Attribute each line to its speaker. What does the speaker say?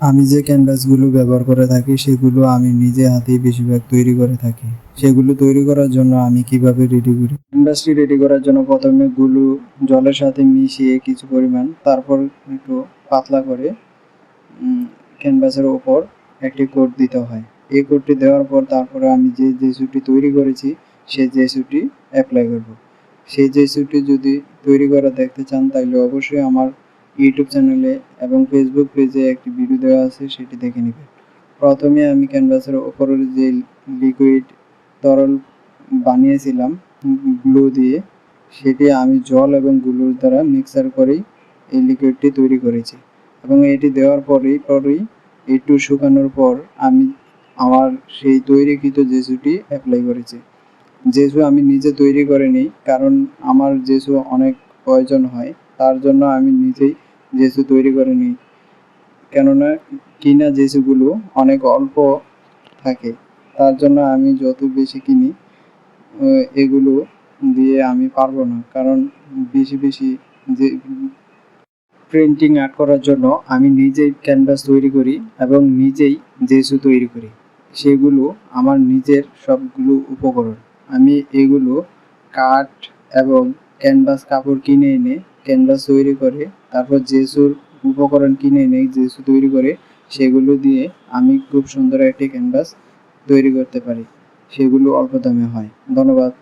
Speaker 1: আমি যে ক্যানভাসগুলো ব্যবহার করে থাকি, সেগুলো আমি নিজে হাতেই বেশিরভাগ তৈরি করে থাকি। সেগুলো তৈরি করার জন্য আমি কীভাবে রেডি করি? ক্যানভাসটি রেডি করার জন্য প্রথমে গুলো জলের সাথে মিশিয়ে কিছু পরিমাণ, তারপর একটু পাতলা করে ক্যানভাসের ওপর একটি কোট দিতে হয়। এই কোটটি দেওয়ার পর তারপরে আমি যে জেসুটি তৈরি করেছি, সেই যে জেসুটি অ্যাপ্লাই করব। সেই জেসুটি যদি তৈরি করা দেখতে চান, তাহলে অবশ্যই আমার ইউটিউব চ্যানেলে এবং ফেসবুক পেজে একটি ভিডিও দেওয়া আছে, সেটি দেখে নেবেন। প্রথমে আমি ক্যানভাসের ওপরের যে লিকুইড তরল বানিয়েছিলাম গ্লু দিয়ে, সেটি আমি জল এবং গ্লুর দ্বারা মিক্সার করেই এই লিকুইডটি তৈরি করেছি। এবং এটি দেওয়ার পরেই পরেই একটু শুকানোর পর আমি আমার সেই তৈরিকৃত জেসুটি অ্যাপ্লাই করেছি। জেসু আমি নিজে তৈরি করে নিই কারণ আমার জেসু অনেক প্রয়োজন হয়, তার জন্য আমি নিজেই জেসু তৈরি করে নিই কেননা কিনা জেসুগুলো অনেক অল্প থাকে, তার জন্য আমি যত বেশি কিনি এগুলো দিয়ে আমি পারব না। কারণ বেশি বেশি যে প্রিন্টিং আর্ট করার জন্য আমি নিজেই ক্যানভাস তৈরি করি এবং নিজেই জেসু তৈরি করি, সেগুলো আমার নিজের সবগুলো উপকরণ। আমি এগুলো কাঠ এবং ক্যানভাস কাপড় কিনে এনে ক্যানভাস তৈরি করে, তারপর জেসুর উপকরণ কিনে এনে জেসু তৈরি করে, সেগুলো দিয়ে আমি খুব সুন্দর একটি ক্যানভাস তৈরি করতে পারি। সেগুলো অল্প দামে হয়। ধন্যবাদ।